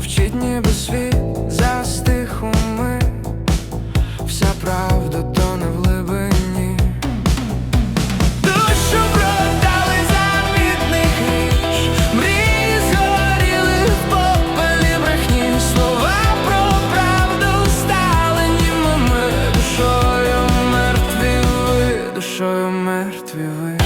мовчить ніби світ застиг у мить Вся правда тоне в глибині. Душу продали за мідний гріш Мрії згоріли в попелі брехні. Слова про правду стали німими Душою мертві ви, душою мертві ви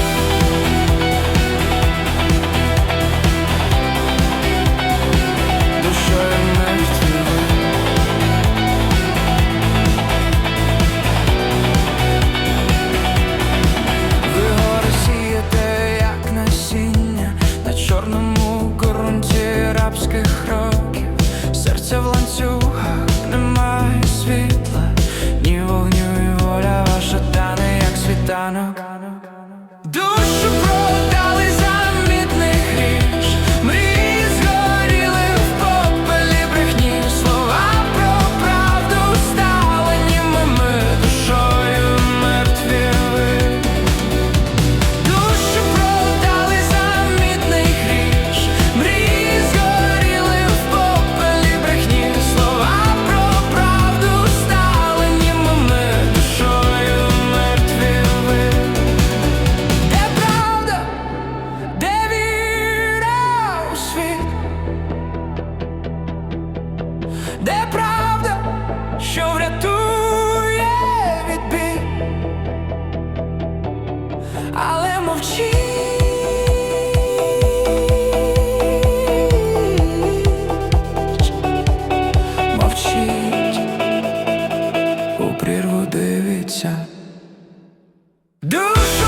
де правда, що врятує від біль, але мовчить, мовчить, у прірву дивиться. Душа